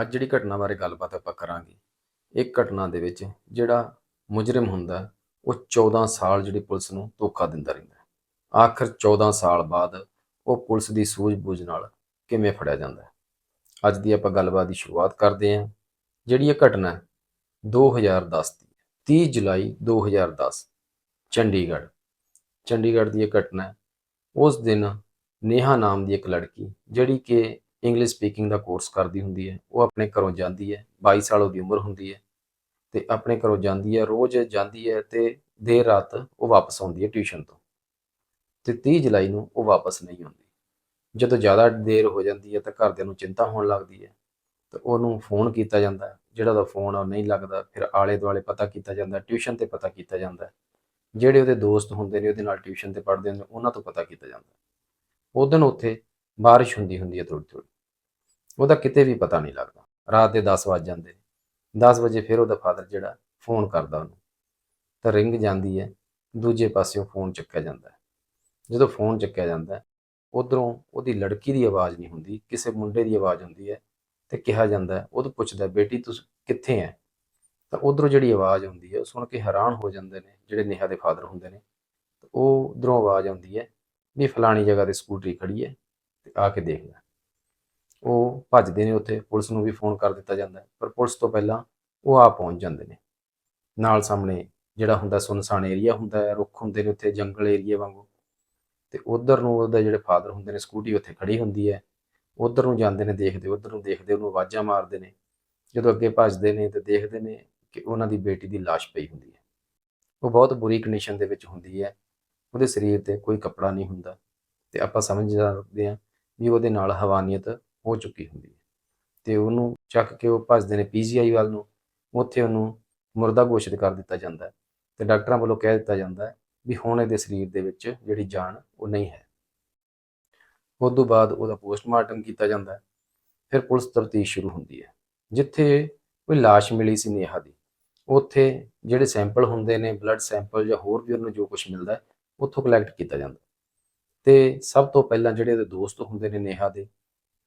ਅੱਜ ਜਿਹੜੀ ਘਟਨਾ ਬਾਰੇ ਗੱਲਬਾਤ ਆਪਾਂ ਕਰਾਂਗੇ, ਇਹ ਘਟਨਾ ਦੇ ਵਿੱਚ ਜਿਹੜਾ ਮੁਜਰਮ ਹੁੰਦਾ, ਉਹ 14 ਸਾਲ ਜਿਹੜੀ ਪੁਲਿਸ ਨੂੰ ਧੋਖਾ ਦਿੰਦਾ ਰਹਿੰਦਾ ਆਖਰ 14 ਸਾਲ ਬਾਅਦ ਉਹ ਪੁਲਿਸ ਦੀ ਸੂਝ-ਬੂਝ ਨਾਲ ਕਿਵੇਂ ਫੜਿਆ ਜਾਂਦਾ ਅੱਜ ਦੀ ਆਪਾਂ ਗੱਲਬਾਤ ਦੀ ਸ਼ੁਰੂਆਤ ਕਰਦੇ ਹਾਂ। ਜਿਹੜੀ ਇਹ ਘਟਨਾ ਹੈ 2010 ਦੀ ਹੈ। 30 ਜੁਲਾਈ 2010 ਚੰਡੀਗੜ੍ਹ। ਚੰਡੀਗੜ੍ਹ ਦੀ ਇਹ ਘਟਨਾ ਉਸ ਦਿਨ ਨੇਹਾ ਨਾਮ ਦੀ ਇੱਕ ਲੜਕੀ, ਜਿਹੜੀ ਕਿ ਇੰਗਲਿਸ਼ ਸਪੀਕਿੰਗ ਦਾ ਕੋਰਸ ਕਰਦੀ ਹੁੰਦੀ ਹੈ, ਉਹ ਆਪਣੇ ਘਰੋਂ ਜਾਂਦੀ ਹੈ 22 ਸਾਲ ਉਹਦੀ ਉਮਰ ਹੁੰਦੀ ਹੈ ਤੇ ਆਪਣੇ ਘਰੋਂ ਜਾਂਦੀ ਹੈ, ਰੋਜ਼ ਜਾਂਦੀ ਹੈ ਤੇ ਦੇਰ ਰਾਤ ਉਹ ਵਾਪਸ ਆਉਂਦੀ ਹੈ ਟਿਊਸ਼ਨ ਤੋਂ ਤੇ 30 ਜੁਲਾਈ ਨੂੰ ਉਹ ਵਾਪਸ ਨਹੀਂ ਆਉਂਦੀ। ਜਦੋਂ ਜ਼ਿਆਦਾ ਦੇਰ ਹੋ ਜਾਂਦੀ ਹੈ ਤਾਂ ਘਰਦਿਆਂ ਨੂੰ ਚਿੰਤਾ ਹੋਣ ਲੱਗਦੀ ਹੈ ਤਾਂ ਉਹਨੂੰ ਫੋਨ ਕੀਤਾ ਜਾਂਦਾ, ਜਿਹੜਾ ਉਹਦਾ ਫੋਨ ਆ ਉਹ ਨਹੀਂ ਲੱਗਦਾ, ਫਿਰ ਆਲੇ ਦੁਆਲੇ ਪਤਾ ਕੀਤਾ ਜਾਂਦਾ ਟਿਊਸ਼ਨ ਤੇ ਪਤਾ ਕੀਤਾ ਜਾਂਦਾ। ਜਿਹੜੇ ਉਹਦੇ ਦੋਸਤ ਹੁੰਦੇ ਨੇ, ਉਹਦੇ ਨਾਲ ਟਿਊਸ਼ਨ ਤੇ ਪੜ੍ਹਦੇ ਹੁੰਦੇ ਨੇ, ਉਹਨਾਂ ਤੋਂ ਪਤਾ ਕੀਤਾ ਜਾਂਦਾ। ਉਹ ਦਿਨ ਉੱਥੇ ਬਾਰਿਸ਼ ਹੁੰਦੀ ਹੁੰਦੀ ਹੈ ਥੋੜੀ ਥੋੜੀ ਉਹਦਾ ਕਿਤੇ ਵੀ ਪਤਾ ਨਹੀਂ ਲੱਗਦਾ। ਰਾਤ ਦੇ 10 ਵੱਜ ਜਾਂਦੇ ਨੇ। 10 ਵਜੇ ਫਿਰ ਉਹਦਾ ਫਾਦਰ ਜਿਹੜਾ ਫੋਨ ਕਰਦਾ ਉਹਨੂੰ। ਤਾਂ ਰਿੰਗ ਜਾਂਦੀ ਹੈ, ਦੂਜੇ ਪਾਸਿਓਂ ਫੋਨ ਚੱਕਿਆ ਜਾਂਦਾ ਹੈ। ਜਦੋਂ ਫੋਨ ਚੱਕਿਆ ਜਾਂਦਾ ਹੈ, ਉਧਰੋਂ ਉਹਦੀ ਲੜਕੀ ਦੀ ਆਵਾਜ਼ ਨਹੀਂ ਹੁੰਦੀ, ਕਿਸੇ ਮੁੰਡੇ ਦੀ ਆਵਾਜ਼ ਹੁੰਦੀ ਹੈ ਤੇ ਕਿਹਾ ਜਾਂਦਾ ਉਹ ਤੋਂ ਪੁੱਛਦਾ ਬੇਟੀ ਤੂੰ ਕਿੱਥੇ ਹੈ? ਤਾਂ ਉਧਰੋਂ ਜਿਹੜੀ ਆਵਾਜ਼ ਆਉਂਦੀ ਹੈ, ਉਹ ਸੁਣ ਕੇ ਹੈਰਾਨ ਹੋ ਜਾਂਦੇ ਨੇ, ਜਿਹੜੇ ਨੇਹਾ ਦੇ ਫਾਦਰ ਹੁੰਦੇ ਨੇ। ਤੇ ਉਹ ਉਧਰੋਂ ਆਵਾਜ਼ ਆਉਂਦੀ ਹੈ, ਵੀ ਫਲਾਣੀ ਜਗ੍ਹਾ ਤੇ ਸਕੂਟਰੀ ਖੜੀ ਹੈ ਤੇ ਆ ਕੇ ਦੇਖ ਲੈ। ਉਹ ਭੱਜਦੇ ਨੇ ਉੱਥੇ, ਪੁਲਿਸ ਨੂੰ ਵੀ ਫੋਨ ਕਰ ਦਿੱਤਾ ਜਾਂਦਾ ਹੈ, ਪਰ ਪੁਲਿਸ ਤੋਂ ਪਹਿਲਾਂ ਉਹ ਆ ਪਹੁੰਚ ਜਾਂਦੇ ਨੇ। ਨਾਲ ਸਾਹਮਣੇ ਜਿਹੜਾ ਹੁੰਦਾ ਸੁਨਸਾਨ ਏਰੀਆ ਹੁੰਦਾ ਹੈ, ਰੁੱਖ ਹੁੰਦੇ ਨੇ ਉੱਥੇ, ਜੰਗਲ ਏਰੀਆ ਵਾਂਗੂ। ਤੇ ਉਧਰ ਨੂੰ ਉਹਦਾ ਜਿਹੜੇ ਫਾਦਰ ਹੁੰਦੇ ਨੇ, ਸਕੂਟੀ ਉੱਥੇ ਖੜੀ ਹੁੰਦੀ ਹੈ। ਉਧਰ ਨੂੰ ਜਾਂਦੇ ਨੇ, ਦੇਖਦੇ, ਉਧਰ ਨੂੰ ਦੇਖਦੇ, ਉਹਨੂੰ ਆਵਾਜ਼ਾਂ ਮਾਰਦੇ ਨੇ। ਜਦੋਂ ਅੱਗੇ ਭੱਜਦੇ ਨੇ ਤੇ ਦੇਖਦੇ ਨੇ ਕਿ ਉਹਨਾਂ ਦੀ ਬੇਟੀ ਦੀ ਲਾਸ਼ ਪਈ ਹੁੰਦੀ ਹੈ। ਉਹ ਬਹੁਤ ਬੁਰੀ ਕੰਡੀਸ਼ਨ ਦੇ ਵਿੱਚ ਹੁੰਦੀ ਹੈ। ਉਹਦੇ ਸਰੀਰ ਤੇ ਕੋਈ ਕੱਪੜਾ ਨਹੀਂ ਹੁੰਦਾ। ਤੇ ਆਪਾਂ ਸਮਝ ਸਕਦੇ ਹਾਂ ਵੀ ਉਹਦੇ ਨਾਲ ਹਵਾਨੀਅਤ ਹੋ ਚੁੱਕੀ ਹੁੰਦੀ ਹੈ। ਤੇ ਉਹਨੂੰ ਚੱਕ ਕੇ ਉਹ ਭੱਜਦੇ ਨੇ ਪੀਜੀਆਈ ਵੱਲ ਨੂੰ। ਉੱਥੇ ਉਹਨੂੰ ਮੁਰਦਾ ਘੋਸ਼ਿਤ ਕਰ ਦਿੱਤਾ ਜਾਂਦਾ ਹੈ ਤੇ ਡਾਕਟਰਾਂ ਵੱਲੋਂ ਕਹਿ ਦਿੱਤਾ ਜਾਂਦਾ ਹੈ ਵੀ ਹੁਣ ਇਹਦੇ ਸਰੀਰ ਦੇ ਵਿੱਚ ਜਿਹੜੀ ਜਾਨ ਉਹ ਨਹੀਂ ਹੈ। ਉਸ ਤੋਂ ਬਾਅਦ ਉਹਦਾ ਪੋਸਟਮਾਰਟਮ ਕੀਤਾ ਜਾਂਦਾ ਹੈ। ਫਿਰ ਪੁਲਿਸ ਤਫਤੀਸ਼ ਸ਼ੁਰੂ ਹੁੰਦੀ ਹੈ। ਜਿੱਥੇ ਕੋਈ ਲਾਸ਼ ਮਿਲੀ ਸੀ ਨੇਹਾ ਦੀ ਉੱਥੇ ਜਿਹੜੇ ਸੈਂਪਲ ਹੁੰਦੇ ਨੇ ਬਲੱਡ ਸੈਂਪਲ ਜਾਂ ਹੋਰ ਵੀ ਉਹਨੂੰ ਜੋ ਕੁਝ ਮਿਲਦਾ ਹੈ, ਉੱਥੋਂ ਕਲੈਕਟ ਕੀਤਾ ਜਾਂਦਾ ਤੇ ਸਭ ਤੋਂ ਪਹਿਲਾਂ ਜਿਹੜੇ ਉਹਦੇ ਦੋਸਤ ਹੁੰਦੇ ਨੇ ਨੇਹਾ ਦੇ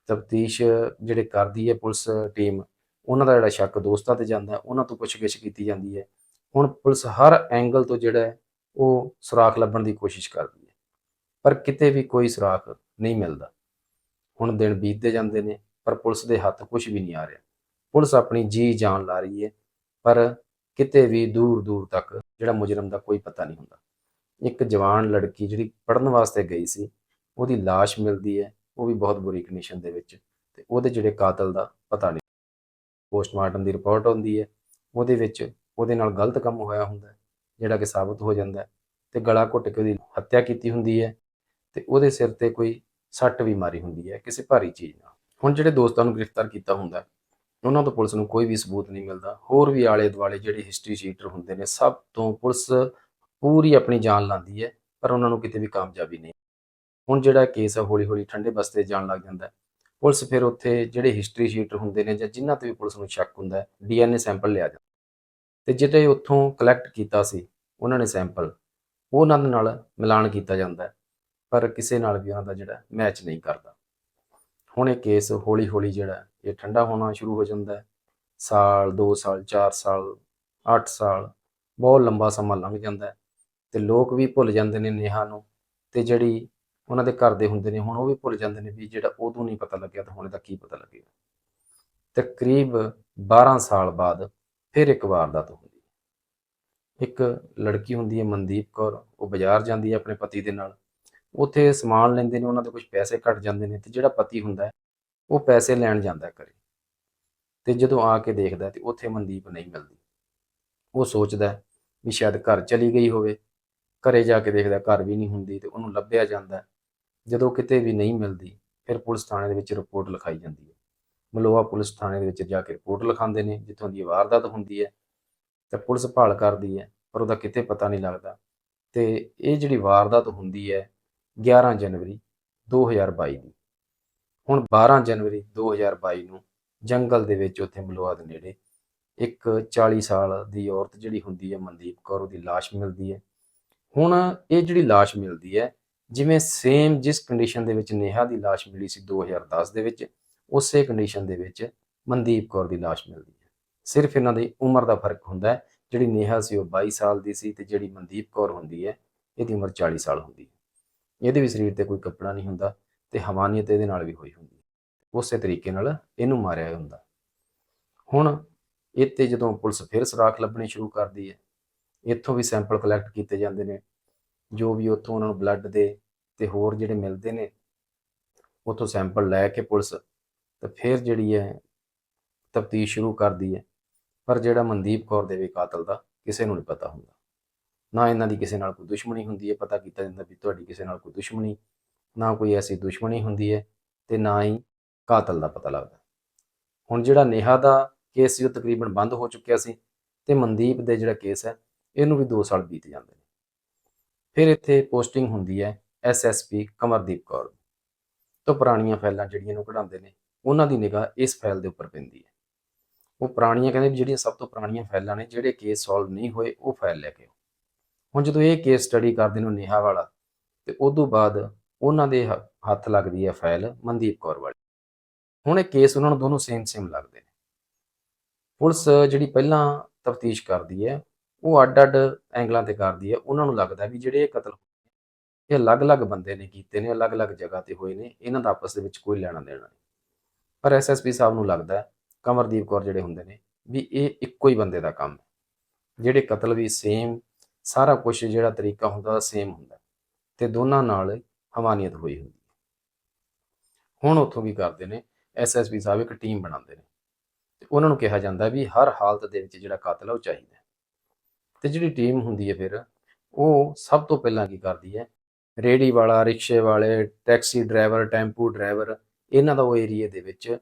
ਤਫਤੀਸ਼ ਜਿਹੜੇ ਕਰਦੀ ਹੈ ਪੁਲਿਸ ਟੀਮ, ਉਹਨਾਂ ਦਾ ਜਿਹੜਾ ਸ਼ੱਕ ਦੋਸਤਾਂ ਤੇ ਜਾਂਦਾ, ਉਹਨਾਂ ਤੋਂ ਪੁੱਛਗਿੱਛ ਕੀਤੀ ਜਾਂਦੀ ਹੈ। ਹੁਣ ਪੁਲਿਸ ਹਰ ਐਂਗਲ ਤੋਂ ਜਿਹੜਾ ਉਹ ਸੁਰਾਖ ਲੱਭਣ ਦੀ ਕੋਸ਼ਿਸ਼ ਕਰਦੀ ਹੈ। ਪਰ ਕਿਤੇ ਵੀ ਕੋਈ ਸੁਰਾਖ ਨਹੀਂ ਮਿਲਦਾ। ਹੁਣ ਦਿਨ ਬੀਤਦੇ ਜਾਂਦੇ ਨੇ, ਪਰ ਪੁਲਿਸ ਦੇ ਹੱਥ ਕੁਝ ਵੀ ਨਹੀਂ ਆ ਰਿਹਾ। ਪੁਲਿਸ ਆਪਣੀ ਜੀ ਜਾਨ ਲਾ ਰਹੀ ਹੈ, ਪਰ ਕਿਤੇ ਵੀ ਦੂਰ ਦੂਰ ਤੱਕ ਜਿਹੜਾ ਮੁਜਰਮ ਦਾ ਕੋਈ ਪਤਾ ਨਹੀਂ ਹੁੰਦਾ। ਇੱਕ ਜਵਾਨ ਲੜਕੀ ਜਿਹੜੀ ਪੜਨ ਵਾਸਤੇ ਗਈ ਸੀ, ਉਹਦੀ ਲਾਸ਼ ਮਿਲਦੀ ਹੈ ਉਹ ਵੀ ਬਹੁਤ ਬੁਰੀ ਕੰਡੀਸ਼ਨ ਦੇ ਵਿੱਚ ਤੇ ਉਹਦੇ ਜਿਹੜੇ ਕਾਤਲ ਦਾ ਪਤਾ ਨਹੀਂ। ਪੋਸਟਮਾਰਟਮ ਦੀ ਰਿਪੋਰਟ ਆਉਂਦੀ ਹੈ, ਉਹਦੇ ਵਿੱਚ ਉਹਦੇ ਨਾਲ ਗਲਤ ਕੰਮ ਹੋਇਆ ਹੁੰਦਾ ਜਿਹੜਾ ਕਿ ਸਾਬਤ ਹੋ ਜਾਂਦਾ ਹੈ ਤੇ ਗਲਾ ਘੁੱਟ ਕੇ ਉਹਦੀ ਹੱਤਿਆ ਕੀਤੀ ਹੁੰਦੀ ਹੈ ਤੇ ਉਹਦੇ ਸਿਰ ਤੇ ਕੋਈ ਸੱਟ ਵੀ ਮਾਰੀ ਹੁੰਦੀ ਹੈ, ਕਿਸੇ ਭਾਰੀ ਚੀਜ਼ ਨਾਲ। ਹੁਣ ਜਿਹੜੇ ਦੋਸਤਾਂ ਨੂੰ ਗ੍ਰਿਫਤਾਰ ਕੀਤਾ ਹੁੰਦਾ ਉਹਨਾਂ ਤੋਂ ਪੁਲਿਸ ਨੂੰ ਕੋਈ ਵੀ ਸਬੂਤ ਨਹੀਂ ਮਿਲਦਾ। ਹੋਰ ਵੀ ਆਲੇ ਦੁਆਲੇ ਜਿਹੜੇ ਹਿਸਟਰੀ ਸ਼ੀਟਰ ਹੁੰਦੇ ਨੇ, ਸਭ ਤੋਂ ਪੁਲਿਸ ਪੂਰੀ ਆਪਣੀ ਜਾਨ ਲਾਉਂਦੀ ਹੈ, ਪਰ ਉਹਨਾਂ ਨੂੰ ਕਿਤੇ ਵੀ ਕਾਮਯਾਬੀ ਨਹੀਂ ਹੁਣ ਜਿਹੜਾ ਕੇਸ ਹੈ ਹੌਲੀ ਹੌਲੀ ਠੰਡੇ ਬਸਤੇ ਜਾਣ ਲੱਗ ਜਾਂਦਾ ਪੁਲਿਸ ਫਿਰ ਉੱਥੇ ਜਿਹੜੇ ਹਿਸਟਰੀ ਸ਼ੀਟਰ ਹੁੰਦੇ ਨੇ ਜਾਂ ਜਿਨ੍ਹਾਂ ਤੇ ਵੀ ਪੁਲਿਸ ਨੂੰ ਸ਼ੱਕ ਹੁੰਦਾ ਹੈ ਡੀਐਨਏ ਸੈਂਪਲ ਲਿਆ ਜਾਂਦਾ ਤੇ ਜਿਹੜੇ ਉੱਥੋਂ ਕਲੈਕਟ ਕੀਤਾ ਸੀ, ਉਹਨਾਂ ਨੇ ਸੈਂਪਲ ਉਹਨਾਂ ਦੇ ਨਾਲ ਮਿਲਾਨ ਕੀਤਾ ਜਾਂਦਾ ਪਰ ਕਿਸੇ ਨਾਲ ਵੀ ਉਹਨਾਂ ਦਾ ਜਿਹੜਾ ਮੈਚ ਨਹੀਂ ਕਰਦਾ। ਹੁਣ ਇਹ ਕੇਸ ਹੌਲੀ ਹੌਲੀ ਜਿਹੜਾ ਇਹ ਠੰਡਾ ਹੋਣਾ ਸ਼ੁਰੂ ਹੋ ਜਾਂਦਾ ਸਾਲ 2 ਸਾਲ 4 ਸਾਲ 8 ਸਾਲ, ਬਹੁਤ ਲੰਬਾ ਸਮਾਂ ਲੰਘ ਜਾਂਦਾ ਹੈ। ਤੇ ਲੋਕ ਵੀ ਭੁੱਲ ਜਾਂਦੇ ਨੇ ਨੇਹਾ ਨੂੰ। ਤੇ ਜਿਹੜੀ ਉਹਨਾਂ ਦੇ ਘਰ ਦੇ ਹੁੰਦੇ ਨੇ, ਹੁਣ ਉਹ ਵੀ ਭੁੱਲ ਜਾਂਦੇ ਨੇ ਵੀ ਜਿਹੜਾ ਉਦੋਂ ਨਹੀਂ ਪਤਾ ਲੱਗਿਆ ਤਾਂ ਹੁਣ ਇਹਦਾ ਕੀ ਪਤਾ ਲੱਗੇਗਾ। ਤਕਰੀਬ 12 ਸਾਲ ਬਾਅਦ ਫਿਰ ਇੱਕ ਵਾਰਦਾਤ ਹੁੰਦੀ ਹੈ। ਇੱਕ ਲੜਕੀ ਹੁੰਦੀ ਹੈ ਮਨਦੀਪ ਕੌਰ, ਉਹ ਬਾਜ਼ਾਰ ਜਾਂਦੀ ਹੈ ਆਪਣੇ ਪਤੀ ਦੇ ਨਾਲ। ਉੱਥੇ ਸਮਾਨ ਲੈਂਦੇ ਨੇ, ਉਹਨਾਂ ਦੇ ਕੁਝ ਪੈਸੇ ਘਟ ਜਾਂਦੇ ਨੇ ਤੇ ਜਿਹੜਾ ਪਤੀ ਹੁੰਦਾ ਹੈ, ਉਹ ਪੈਸੇ ਲੈਣ ਜਾਂਦਾ ਹੈ ਘਰੇ। ਤੇ ਜਦੋਂ ਆ ਕੇ ਦੇਖਦਾ ਹੈ ਤੇ ਉੱਥੇ ਮਨਦੀਪ ਨਹੀਂ ਮਿਲਦੀ। ਉਹ ਸੋਚਦਾ ਵੀ ਸ਼ਾਇਦ ਘਰ ਚਲੀ ਗਈ ਹੋਵੇ। ਘਰੇ ਜਾ ਕੇ ਦੇਖਦਾ ਘਰ ਵੀ ਨਹੀਂ ਹੁੰਦੀ ਤੇ ਉਹਨੂੰ ਲੱਭਿਆ ਜਾਂਦਾ ਜਦੋਂ ਕਿਤੇ ਵੀ ਨਹੀਂ ਮਿਲਦੀ, ਫਿਰ ਪੁਲਿਸ ਥਾਣੇ ਦੇ ਵਿੱਚ ਰਿਪੋਰਟ ਲਿਖਾਈ ਜਾਂਦੀ ਹੈ। ਮਲੋਆ ਪੁਲਿਸ ਥਾਣੇ ਦੇ ਵਿੱਚ ਜਾ ਕੇ ਰਿਪੋਰਟ ਲਿਖਾਉਂਦੇ ਨੇ, ਜਿੱਥੋਂ ਦੀ ਵਾਰਦਾਤ ਹੁੰਦੀ ਹੈ ਤੇ ਪੁਲਿਸ ਭਾਲ ਕਰਦੀ ਹੈ, ਪਰ ਉਹਦਾ ਕਿਤੇ ਪਤਾ ਨਹੀਂ ਲੱਗਦਾ। ਤੇ ਇਹ ਜਿਹੜੀ ਵਾਰਦਾਤ ਹੁੰਦੀ ਹੈ 11 ਜਨਵਰੀ 2022 ਦੀ। ਹੁਣ 12 ਜਨਵਰੀ 2022 ਨੂੰ ਜੰਗਲ ਦੇ ਵਿੱਚ ਉੱਥੇ ਮਲੋਆ ਦੇ ਨੇੜੇ ਇੱਕ 40 ਸਾਲ ਦੀ ਔਰਤ ਜਿਹੜੀ ਹੁੰਦੀ ਹੈ ਮਨਦੀਪ ਕੌਰ, ਉਹਦੀ ਲਾਸ਼ ਮਿਲਦੀ ਹੈ। ਹੁਣ ਇਹ ਜਿਹੜੀ ਲਾਸ਼ ਮਿਲਦੀ ਹੈ ਜਿਵੇਂ ਸੇਮ ਜਿਸ ਕੰਡੀਸ਼ਨ ਦੇ ਵਿੱਚ ਨੇਹਾ ਦੀ ਲਾਸ਼ ਮਿਲੀ ਸੀ 2010 ਦੇ ਵਿੱਚ, ਉਸੇ ਕੰਡੀਸ਼ਨ ਦੇ ਵਿੱਚ ਮਨਦੀਪ ਕੌਰ ਦੀ ਲਾਸ਼ ਮਿਲਦੀ ਹੈ। ਸਿਰਫ ਇਹਨਾਂ ਦੀ ਉਮਰ ਦਾ ਫ਼ਰਕ ਹੁੰਦਾ ਹੈ, ਜਿਹੜੀ ਨੇਹਾ ਸੀ ਉਹ 22 ਸਾਲ ਦੀ ਸੀ ਤੇ ਜਿਹੜੀ ਮਨਦੀਪ ਕੌਰ ਹੁੰਦੀ ਹੈ, ਇਹਦੀ ਉਮਰ 40 ਸਾਲ ਹੁੰਦੀ ਹੈ। ਇਹਦੇ ਵੀ ਸਰੀਰ ਤੇ ਕੋਈ ਕੱਪੜਾ ਨਹੀਂ ਹੁੰਦਾ ਤੇ ਹਵਾਨੀਅਤ ਇਹਦੇ ਨਾਲ ਵੀ ਹੋਈ ਹੁੰਦੀ ਹੈ। ਉਸੇ ਤਰੀਕੇ ਨਾਲ ਇਹਨੂੰ ਮਾਰਿਆ ਹੁੰਦਾ। ਹੁਣ ਇਹ ਤੇ ਜਦੋਂ ਪੁਲਿਸ ਫਿਰ ਸੁਰਾਖ ਲੱਭਣੀ ਸ਼ੁਰੂ ਕਰਦੀ ਹੈ, ਇੱਥੋਂ ਵੀ ਸੈਂਪਲ ਕਲੈਕਟ ਕੀਤੇ ਜਾਂਦੇ ਨੇ ਜੋ ਵੀ ਉੱਥੋਂ ਉਹਨਾਂ ਨੂੰ ਬਲੱਡ ਦੇ ਤੇ ਹੋਰ ਜਿਹੜੇ ਮਿਲਦੇ ਨੇ, ਉੱਥੋਂ ਸੈਂਪਲ ਲੈ ਕੇ ਪੁਲਿਸ ਤੇ ਫਿਰ ਜਿਹੜੀ ਹੈ ਤਫਤੀਸ਼ ਸ਼ੁਰੂ ਕਰਦੀ ਹੈ। ਪਰ ਜਿਹੜਾ ਮਨਦੀਪ ਕੌਰ ਦੇ ਵੀ ਕਾਤਲ ਦਾ ਕਿਸੇ ਨੂੰ ਨਹੀਂ ਪਤਾ ਹੁੰਦਾ। ਨਾ ਇਹਨਾਂ ਦੀ ਕਿਸੇ ਨਾਲ ਕੋਈ ਦੁਸ਼ਮਣੀ ਹੁੰਦੀ ਹੈ, ਪਤਾ ਕੀਤਾ ਜਾਂਦਾ ਵੀ ਤੁਹਾਡੀ ਕਿਸੇ ਨਾਲ ਕੋਈ ਦੁਸ਼ਮਣੀ, ਨਾ ਕੋਈ ਐਸੀ ਦੁਸ਼ਮਣੀ ਹੁੰਦੀ ਹੈ ਤੇ ਨਾ ਹੀ ਕਾਤਲ ਦਾ ਪਤਾ ਲੱਗਦਾ। ਹੁਣ ਜਿਹੜਾ ਨੇਹਾ ਦਾ ਕੇਸ ਸੀ, ਉਹ ਤਕਰੀਬਨ ਬੰਦ ਹੋ ਚੁੱਕਿਆ ਸੀ ਤੇ ਮਨਦੀਪ ਦੇ ਜਿਹੜਾ ਕੇਸ ਹੈ, ਇਹਨੂੰ ਵੀ 2 ਸਾਲ ਬੀਤ ਜਾਂਦੇ ਫਿਰ ਇੱਥੇ ਪੋਸਟਿੰਗ ਹੁੰਦੀ ਹੈ ਐਸਐਸਪੀ ਕਮਰਦੀਪ ਕੌਰ ਤੋਂ ਪੁਰਾਣੀਆਂ ਫਾਈਲਾਂ ਜਿਹੜੀਆਂ ਨੂੰ ਕਢਾਉਂਦੇ ਨੇ, ਉਹਨਾਂ ਦੀ ਨਿਗਾਹ ਇਸ ਫਾਈਲ ਦੇ ਉੱਪਰ ਪੈਂਦੀ ਹੈ। ਉਹ ਪੁਰਾਣੀਆਂ ਕਹਿੰਦੇ ਵੀ ਜਿਹੜੀਆਂ ਸਭ ਤੋਂ ਪੁਰਾਣੀਆਂ ਫਾਈਲਾਂ ਨੇ, ਜਿਹੜੇ ਕੇਸ ਸੋਲਵ ਨਹੀਂ ਹੋਏ, ਉਹ ਫਾਈਲ ਲੈ ਕੇ ਆਓ। ਹੁਣ ਜਦੋਂ ਇਹ ਕੇਸ ਸਟੱਡੀ ਕਰਦੇ ਨੇ ਨੇਹਾ ਵਾਲਾ, ਤੇ ਉਦੋਂ ਬਾਅਦ ਉਹਨਾਂ ਦੇ ਹ- ਹੱਥ ਲੱਗਦੀ ਹੈ ਫਾਈਲ ਮਨਦੀਪ ਕੌਰ ਵਾਲੀ। ਹੁਣ ਇਹ ਕੇਸ ਉਹਨਾਂ ਨੂੰ ਦੋਨੋਂ ਸੇਮ ਸੇਮ ਲੱਗਦੇ ਨੇ। ਪੁਲਿਸ ਜਿਹੜੀ ਪਹਿਲਾਂ ਤਫਤੀਸ਼ ਕਰਦੀ ਹੈ ਉਹ ਅੱਡ-ਅੱਡ ਐਂਗਲਾਂ ਤੇ ਕਰਦੀ ਹੈ। ਉਹਨਾਂ ਨੂੰ ਲੱਗਦਾ ਵੀ ਜਿਹੜੇ ਇਹ ਕਤਲ ਇਹ ਅਲੱਗ-ਅਲੱਗ ਬੰਦੇ ਨੇ ਕੀਤੇ ਨੇ, ਅਲੱਗ-ਅਲੱਗ ਜਗ੍ਹਾ ਤੇ ਹੋਏ ਨੇ, ਇਹਨਾਂ ਦਾ ਆਪਸ ਦੇ ਵਿੱਚ ਕੋਈ ਲੈਣਾ ਦੇਣਾ ਨਹੀਂ। ਪਰ ਐਸਐਸਪੀ ਸਾਹਿਬ ਨੂੰ ਲੱਗਦਾ ਕਮਰਦੀਪ ਕੌਰ ਜਿਹੜੇ ਹੁੰਦੇ ਨੇ, ਵੀ ਇਹ ਇੱਕੋ ਹੀ ਬੰਦੇ ਦਾ ਕੰਮ ਹੈ। ਜਿਹੜੇ ਕਤਲ ਵੀ ਸੇਮ ਸਾਰਾ ਕੁਝ ਜਿਹੜਾ ਤਰੀਕਾ ਹੁੰਦਾ ਸੇਮ ਹੁੰਦਾ ਤੇ ਦੋਨਾਂ ਨਾਲ ਹਵਾਨੀਅਤ ਹੋਈ ਹੁੰਦੀ ਹੈ। ਹੁਣ ਉੱਥੋਂ ਕੀ ਕਰਦੇ ਨੇ ਐਸਐਸਪੀ ਸਾਹਿਬ ਇੱਕ ਟੀਮ ਬਣਾਉਂਦੇ ਨੇ ਤੇ ਉਹਨਾਂ ਨੂੰ ਕਿਹਾ ਜਾਂਦਾ ਵੀ ਹਰ ਹਾਲਤ ਦੇ ਵਿੱਚ ਜਿਹੜਾ ਕਤਲ ਹੈ ਉਹ ਚਾਹੀਦਾ ਤੇ ਜਿਹੜੀ ਟੀਮ ਹੁੰਦੀ ਹੈ ਫਿਰ, ਉਹ ਸਭ ਤੋਂ ਪਹਿਲਾਂ ਕੀ ਕਰਦੀ ਹੈ? ਰੇੜੀ ਵਾਲਾ, ਰਿਕਸ਼ੇ ਵਾਲੇ ਟੈਕਸੀ ਡਰਾਈਵਰ ਟੈਂਪੂ ਡਰਾਈਵਰ ਇਹਨਾਂ ਦਾ ਉਹ ਏਰੀਏ ਦੇ ਵਿੱਚ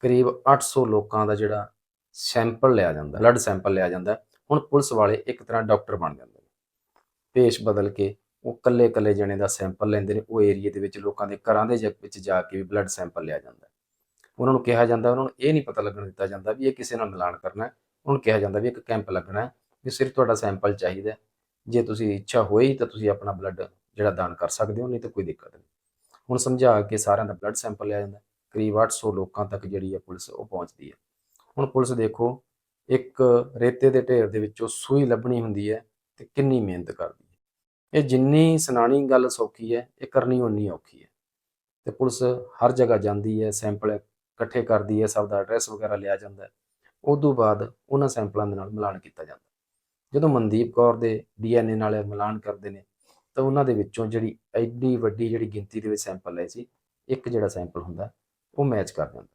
ਕਰੀਬ 800 ਲੋਕਾਂ ਦਾ ਜਿਹੜਾ ਸੈਂਪਲ ਲਿਆ ਜਾਂਦਾ ਬਲੱਡ ਸੈਂਪਲ ਲਿਆ ਜਾਂਦਾ। ਹੁਣ ਪੁਲਿਸ ਵਾਲੇ ਇੱਕ ਤਰ੍ਹਾਂ ਡਾਕਟਰ ਬਣ ਜਾਂਦੇ ਨੇ। ਪੇਸ਼ ਬਦਲ ਕੇ ਉਹ ਕੱਲੇ ਕੱਲੇ ਜਣੇ ਦਾ ਸੈਂਪਲ ਲੈਂਦੇ ਨੇ, ਉਹ ਏਰੀਏ ਦੇ ਵਿੱਚ ਲੋਕਾਂ ਦੇ ਘਰਾਂ ਦੇ ਜਗ ਵਿੱਚ ਜਾ ਕੇ ਵੀ ਬਲੱਡ ਸੈਂਪਲ ਲਿਆ ਜਾਂਦਾ। ਉਹਨਾਂ ਨੂੰ ਕਿਹਾ ਜਾਂਦਾ, ਉਹਨਾਂ ਨੂੰ ਇਹ ਨਹੀਂ ਪਤਾ ਲੱਗਣ ਦਿੱਤਾ ਜਾਂਦਾ ਵੀ ਇਹ ਕਿਸੇ ਨਾਲ ਮਿਲਾਨ ਕਰਨਾ ਹੈ। ਉਹਨਾਂ ਨੂੰ ਕਿਹਾ ਜਾਂਦਾ ਵੀ ਇੱਕ ਕੈਂਪ ਲੱਗਣਾ ਹੈ। ਵੀ ਸਿਰਫ ਤੁਹਾਡਾ ਸੈਂਪਲ ਚਾਹੀਦਾ ਜੇ ਤੁਸੀਂ ਇੱਛਾ ਹੋਈ ਤਾਂ ਤੁਸੀਂ ਆਪਣਾ ਬਲੱਡ ਜਿਹੜਾ ਦਾਨ ਕਰ ਸਕਦੇ ਹੋ, ਨਹੀਂ ਤਾਂ ਕੋਈ ਦਿੱਕਤ ਨਹੀਂ। ਹੁਣ ਸਮਝਾ ਕੇ ਸਾਰਿਆਂ ਦਾ ਬਲੱਡ ਸੈਂਪਲ ਲਿਆ ਜਾਂਦਾ ਕਰੀਬ 800 ਲੋਕਾਂ ਤੱਕ ਜਿਹੜੀ ਹੈ ਪੁਲਿਸ ਉਹ ਪਹੁੰਚਦੀ ਹੈ। ਹੁਣ ਪੁਲਿਸ ਦੇਖੋ, ਇੱਕ ਰੇਤੇ ਦੇ ਢੇਰ ਦੇ ਵਿੱਚੋਂ ਸੂਈ ਲੱਭਣੀ ਹੁੰਦੀ ਹੈ ਤੇ ਕਿੰਨੀ ਮਿਹਨਤ ਕਰਦੀ ਹੈ। ਇਹ ਜਿੰਨੀ ਸੁਣਾਣੀ ਗੱਲ ਸੌਖੀ ਹੈ, ਇਹ ਕਰਨੀ ਉਨੀ ਔਖੀ ਹੈ। ਤੇ ਪੁਲਿਸ ਹਰ ਜਗ੍ਹਾ ਜਾਂਦੀ ਹੈ ਸੈਂਪਲ ਇਕੱਠੇ ਕਰਦੀ ਹੈ, ਸਭ ਦਾ ਐਡਰੈਸ ਵਗੈਰਾ ਲਿਆ ਜਾਂਦਾ ਹੈ। ਤੋਂ ਬਾਅਦ ਉਹਨਾਂ ਸੈਂਪਲਾਂ ਦੇ ਨਾਲ ਮਿਲਾਨ ਕੀਤਾ ਜਾਂਦਾ ਜਦੋਂ ਮਨਦੀਪ ਕੌਰ ਦੇ ਡੀਐਨਏ ਨਾਲ ਮਿਲਾਨ ਕਰਦੇ ਨੇ, ਤਾਂ ਉਹਨਾਂ ਦੇ ਵਿੱਚੋਂ ਜਿਹੜੀ ਐਡੀ ਵੱਡੀ ਜਿਹੜੀ ਗਿਣਤੀ ਦੇ ਵਿੱਚ ਸੈਂਪਲ ਲਏ ਸੀ, ਇੱਕ ਜਿਹੜਾ ਸੈਂਪਲ ਹੁੰਦਾ, ਉਹ ਮੈਚ ਕਰ ਜਾਂਦਾ।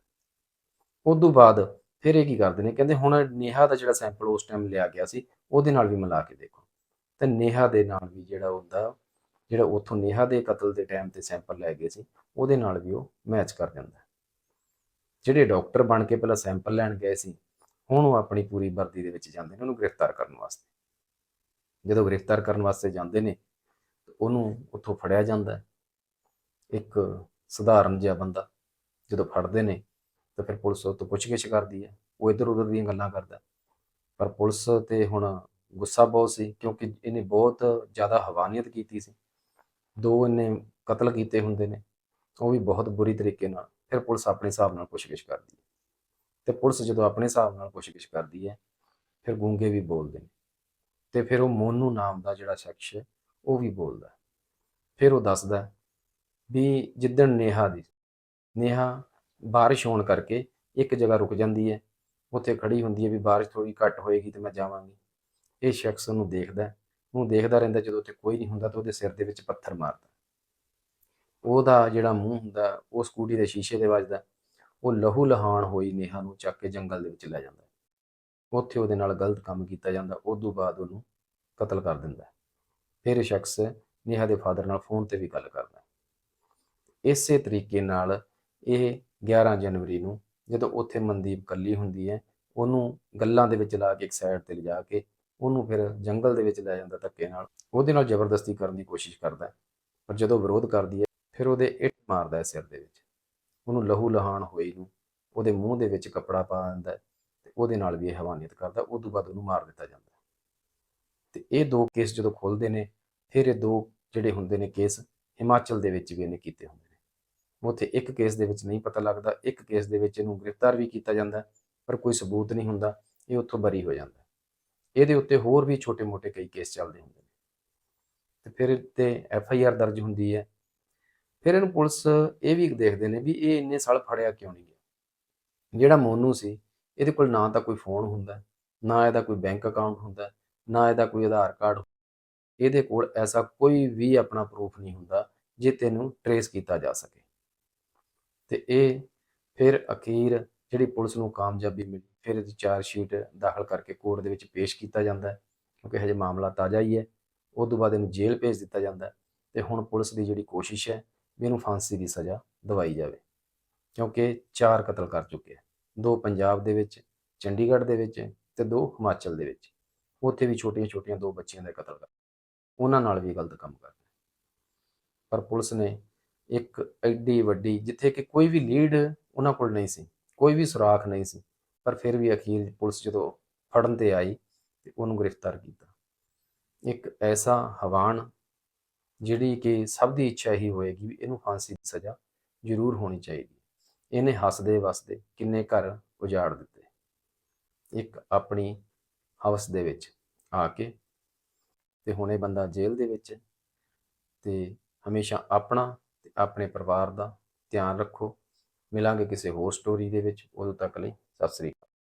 ਤੋਂ ਬਾਅਦ ਫਿਰ ਇਹ ਕੀ ਕਰਦੇ ਨੇ, ਕਹਿੰਦੇ ਹੁਣ ਨੇਹਾ ਦਾ ਜਿਹੜਾ ਸੈਂਪਲ ਉਸ ਟਾਈਮ ਲਿਆ ਗਿਆ ਸੀ, ਉਹਦੇ ਨਾਲ ਵੀ ਮਿਲਾ ਕੇ ਦੇਖੋ। ਤੇ ਨੇਹਾ ਦੇ ਨਾਲ ਵੀ ਜਿਹੜਾ ਹੁੰਦਾ ਜਿਹੜਾ ਉੱਥੋਂ ਨੇਹਾ ਦੇ ਕਤਲ ਦੇ ਟਾਈਮ ਤੇ ਸੈਂਪਲ ਲੈ ਗਏ ਸੀ, ਉਹਦੇ ਨਾਲ ਵੀ ਉਹ ਮੈਚ ਕਰ ਜਾਂਦਾ। ਜਿਹੜੇ ਡਾਕਟਰ ਬਣ ਕੇ ਪਹਿਲਾਂ ਸੈਂਪਲ ਲੈਣ ਗਏ ਸੀ ਹੁਣ ਉਹ ਆਪਣੀ ਪੂਰੀ ਵਰਦੀ ਦੇ ਵਿੱਚ ਜਾਂਦੇ ਨੇ, ਉਹਨੂੰ ਗ੍ਰਿਫਤਾਰ ਕਰਨ ਵਾਸਤੇ। ਜਦੋਂ ਗ੍ਰਿਫਤਾਰ ਕਰਨ ਵਾਸਤੇ ਜਾਂਦੇ ਨੇ ਉਹਨੂੰ ਉੱਥੋਂ ਫੜਿਆ ਜਾਂਦਾ ਇੱਕ ਸਧਾਰਨ ਜਿਹਾ ਬੰਦਾ ਜਦੋਂ ਫੜਦੇ ਨੇ, ਤਾਂ ਫਿਰ ਪੁਲਿਸ ਉਹ ਤੋਂ ਪੁੱਛਗਿੱਛ ਕਰਦੀ ਹੈ। ਉਹ ਇੱਧਰ ਉੱਧਰ ਦੀਆਂ ਗੱਲਾਂ ਕਰਦਾ ਪਰ ਪੁਲਿਸ ਤੇ ਹੁਣ ਗੁੱਸਾ ਬਹੁਤ ਸੀ, ਕਿਉਂਕਿ ਇਹਨੇ ਬਹੁਤ ਜ਼ਿਆਦਾ ਹਵਾਨੀਅਤ ਕੀਤੀ ਸੀ। ਦੋ ਇਹਨੇ ਕਤਲ ਕੀਤੇ ਹੁੰਦੇ ਨੇ, ਉਹ ਵੀ ਬਹੁਤ ਬੁਰੀ ਤਰੀਕੇ ਨਾਲ। ਫਿਰ ਪੁਲਿਸ ਆਪਣੇ ਹਿਸਾਬ ਨਾਲ ਪੁੱਛਗਿੱਛ ਕਰਦੀ ਹੈ। ਤੇ ਪੁਲਿਸ ਜਦੋਂ ਆਪਣੇ ਹਿਸਾਬ ਨਾਲ ਪੁੱਛਗਿੱਛ ਕਰਦੀ ਹੈ, ਫਿਰ ਗੂੰਗੇ ਵੀ ਬੋਲਦੇ ਨੇ। ਤੇ ਫਿਰ ਉਹ ਮੋਨੂ ਨਾਮ ਦਾ ਜਿਹੜਾ ਸ਼ਖਸ ਉਹ ਵੀ ਬੋਲਦਾ ਫਿਰ ਉਹ ਦੱਸਦਾ ਵੀ ਜਿੱਦਣ ਨੇਹਾ ਦੀ, ਨੇਹਾ ਬਾਰਿਸ਼ ਹੋਣ ਕਰਕੇ ਇੱਕ ਜਗ੍ਹਾ ਰੁਕ ਜਾਂਦੀ ਹੈ, ਉੱਥੇ ਖੜੀ ਹੁੰਦੀ ਹੈ ਵੀ ਬਾਰਿਸ਼ ਥੋੜੀ ਘੱਟ ਹੋਏਗੀ ਤੇ ਮੈਂ ਜਾਵਾਂਗੀ। ਇਹ ਸ਼ਖਸ ਉਹਨੂੰ ਦੇਖਦਾ ਹੈ। ਉਹਨੂੰ ਦੇਖਦਾ ਰਹਿੰਦਾ ਜਦੋਂ ਉੱਥੇ ਕੋਈ ਨਹੀਂ ਹੁੰਦਾ ਤਾਂ ਉਹਦੇ ਸਿਰ ਦੇ ਵਿੱਚ ਪੱਥਰ ਮਾਰਦਾ ਉਹਦਾ ਜਿਹੜਾ ਮੂੰਹ ਹੁੰਦਾ, ਉਹ ਸਕੂਟੀ ਦੇ ਸ਼ੀਸ਼ੇ ਦੇ ਵੱਜਦਾ ਉਹ ਲਹੂ ਲਹਾਨ ਹੋਈ ਨੇਹਾ ਨੂੰ ਚੱਕ ਕੇ ਜੰਗਲ ਦੇ ਵਿੱਚ ਲੈ ਜਾਂਦਾ ਉੱਥੇ ਉਹਦੇ ਨਾਲ ਗਲਤ ਕੰਮ ਕੀਤਾ ਜਾਂਦਾ ਉਦੋਂ ਬਾਅਦ ਉਹਨੂੰ ਕਤਲ ਕਰ ਦਿੰਦਾ ਫਿਰ ਇਹ ਸ਼ਖਸ ਨੇਹਾ ਦੇ ਫਾਦਰ ਨਾਲ ਫੋਨ ਤੇ ਵੀ ਗੱਲ ਕਰਦਾ ਇਸੇ ਤਰੀਕੇ ਨਾਲ ਇਹ 11 ਜਨਵਰੀ ਨੂੰ ਜਦੋਂ ਉੱਥੇ ਮਨਦੀਪ ਕੱਲੀ ਹੁੰਦੀ ਹੈ, ਉਹਨੂੰ ਗੱਲਾਂ ਦੇ ਵਿੱਚ ਲਾ ਕੇ ਇੱਕ ਸਾਈਡ ਤੇ ਲਿਜਾ ਕੇ ਉਹਨੂੰ ਫਿਰ ਜੰਗਲ ਦੇ ਵਿੱਚ ਲੈ ਜਾਂਦਾ ਧੱਕੇ ਨਾਲ, ਉਹਦੇ ਨਾਲ ਜ਼ਬਰਦਸਤੀ ਕਰਨ ਦੀ ਕੋਸ਼ਿਸ਼ ਕਰਦਾ ਪਰ ਜਦੋਂ ਵਿਰੋਧ ਕਰਦੀ ਹੈ, ਫਿਰ ਉਹਦੇ ਇੱਟ ਮਾਰਦਾ ਹੈ ਸਿਰ ਦੇ ਵਿੱਚ। ਉਹਨੂੰ ਲਹੂ ਲਹਾਨ ਹੋਈ ਨੂੰ, ਉਹਦੇ ਮੂੰਹ ਦੇ ਵਿੱਚ ਕੱਪੜਾ ਪਾ ਦਿੰਦਾ ਹੈ ਤੇ ਉਹਦੇ ਨਾਲ ਵੀ ਇਹ ਹਵਾਨੀਅਤ ਕਰਦਾ ਉਸ ਤੋਂ ਬਾਅਦ ਉਹਨੂੰ ਮਾਰ ਦਿੱਤਾ ਜਾਂਦਾ ਹੈ। ਤੇ ਇਹ ਦੋ ਕੇਸ ਜਦੋਂ ਖੁੱਲਦੇ ਨੇ, ਫਿਰ ਇਹ ਦੋ ਜਿਹੜੇ ਹੁੰਦੇ ਨੇ ਕੇਸ ਹਿਮਾਚਲ ਦੇ ਵਿੱਚ ਵੀ ਇਹਨੇ ਕੀਤੇ ਹੁੰਦੇ ਨੇ। ਉੱਥੇ ਇੱਕ ਕੇਸ ਦੇ ਵਿੱਚ ਨਹੀਂ ਪਤਾ ਲੱਗਦਾ, ਇੱਕ ਕੇਸ ਦੇ ਵਿੱਚ ਇਹਨੂੰ ਗ੍ਰਿਫਤਾਰ ਵੀ ਕੀਤਾ ਜਾਂਦਾ ਪਰ ਕੋਈ ਸਬੂਤ ਨਹੀਂ ਹੁੰਦਾ, ਇਹ ਉੱਥੋਂ ਬਰੀ ਹੋ ਜਾਂਦਾ ਇਹਦੇ ਉੱਤੇ ਹੋਰ ਵੀ ਛੋਟੇ-ਮੋਟੇ ਕਈ ਕੇਸ ਚੱਲਦੇ ਹੁੰਦੇ ਨੇ। ਤੇ ਫਿਰ ਤੇ ਐਫ ਆਈ ਆਰ ਦਰਜ ਹੁੰਦੀ ਹੈ ਫਿਰ ਇਹਨੂੰ ਪੁਲਿਸ ਇਹ ਵੀ ਦੇਖਦੇ ਨੇ ਵੀ ਇਹ ਇੰਨੇ ਸਾਲ ਫੜਿਆ ਕਿਉਂ ਨਹੀਂ ਗਿਆ? ਜਿਹੜਾ ਮੋਨੂ ਸੀ, ਇਹਦੇ ਕੋਲ ਨਾ ਤਾਂ ਕੋਈ ਫੋਨ ਹੁੰਦਾ, ਨਾ ਇਹਦਾ ਕੋਈ ਬੈਂਕ ਅਕਾਊਂਟ ਹੁੰਦਾ, ਨਾ ਇਹਦਾ ਕੋਈ ਆਧਾਰ ਕਾਰਡ ਇਹਦੇ ਕੋਲ ਐਸਾ ਕੋਈ ਵੀ ਆਪਣਾ ਪ੍ਰੂਫ ਨਹੀਂ ਹੁੰਦਾ ਜੇ ਤੈਨੂੰ ਟਰੇਸ ਕੀਤਾ ਜਾ ਸਕੇ। ਤੇ ਇਹ ਫਿਰ ਅਖੀਰ ਜਿਹੜੀ ਪੁਲਿਸ ਨੂੰ ਕਾਮਯਾਬੀ ਮਿਲੀ, ਫਿਰ ਇਹਦੀ ਚਾਰਜ ਸ਼ੀਟ ਦਾਖਲ ਕਰਕੇ ਕੋਰਟ ਦੇ ਵਿੱਚ ਪੇਸ਼ ਕੀਤਾ ਜਾਂਦਾ ਹੈ ਕਿਉਂਕਿ ਹਜੇ ਮਾਮਲਾ ਤਾਜ਼ਾ ਹੀ ਹੈ ਉਸ ਤੋਂ ਬਾਅਦ ਇਹਨੂੰ ਜੇਲ੍ਹ ਭੇਜ ਦਿੱਤਾ ਜਾਂਦਾ ਹੈ ਤੇ ਹੁਣ ਪੁਲਿਸ ਦੀ ਜਿਹੜੀ ਕੋਸ਼ਿਸ਼ ਹੈ ਵੀ ਇਹਨੂੰ ਫਾਂਸੀ ਦੀ ਸਜ਼ਾ ਦਵਾਈ ਜਾਵੇ। ਕਿਉਂਕਿ ਚਾਰ ਕਤਲ ਕਰ ਚੁੱਕੇ ਹੈ ਦੋ ਪੰਜਾਬ ਦੇ ਵਿੱਚ, ਚੰਡੀਗੜ੍ਹ ਦੇ ਵਿੱਚ ਤੇ ਦੋ ਹਿਮਾਚਲ ਦੇ ਵਿੱਚ। ਉੱਥੇ ਵੀ ਛੋਟੀਆਂ-ਛੋਟੀਆਂ ਦੋ ਬੱਚੀਆਂ ਦਾ ਕਤਲ ਕਰ ਉਹਨਾਂ ਨਾਲ ਵੀ ਗਲਤ ਕੰਮ ਕਰਦੇ ਪਰ ਪੁਲਿਸ ਨੇ ਇੱਕ ਐਡੀ ਵੱਡੀ, ਜਿੱਥੇ ਕਿ ਕੋਈ ਵੀ ਲੀਡ ਉਹਨਾਂ ਕੋਲ ਨਹੀਂ ਸੀ, ਕੋਈ ਵੀ ਸੁਰਾਖ ਨਹੀਂ ਸੀ, ਪਰ ਫਿਰ ਵੀ ਅਖੀਰ ਪੁਲਿਸ ਜਦੋਂ ਫੜਨ ਤੇ ਆਈ ਤੇ ਉਹਨੂੰ ਗ੍ਰਿਫਤਾਰ ਕੀਤਾ। ਇੱਕ ਐਸਾ ਹਵਾਨ ਜਿਹੜੀ ਕਿ ਸਭ ਦੀ ਇੱਛਾ ਹੀ ਹੋਏਗੀ ਵੀ ਇਹਨੂੰ ਫਾਂਸੀ ਦੀ ਸਜ਼ਾ ਜ਼ਰੂਰ ਹੋਣੀ ਚਾਹੀਦੀ ਇਹਨੇ ਹੱਸਦੇ ਵਸਦੇ ਕਿੰਨੇ ਘਰ ਉਜਾੜ ਦਿੱਤੇ। ਇੱਕ ਆਪਣੀ ਹਵਸ ਦੇ ਵਿੱਚ ਆ ਕੇ ਤੇ ਹੁਣ ਇਹ ਬੰਦਾ ਜੇਲ੍ਹ ਦੇ ਵਿੱਚ ਹੈ ਤੇ ਹਮੇਸ਼ਾ ਆਪਣਾ ਤੇ ਆਪਣੇ ਪਰਿਵਾਰ ਦਾ ਧਿਆਨ ਰੱਖੋ। ਮਿਲਾਂਗੇ ਕਿਸੇ ਹੋਰ ਸਟੋਰੀ ਦੇ ਵਿੱਚ। ਉਦੋਂ ਤੱਕ ਲਈ ਸਤਿ ਸ੍ਰੀ ਅਕਾਲ।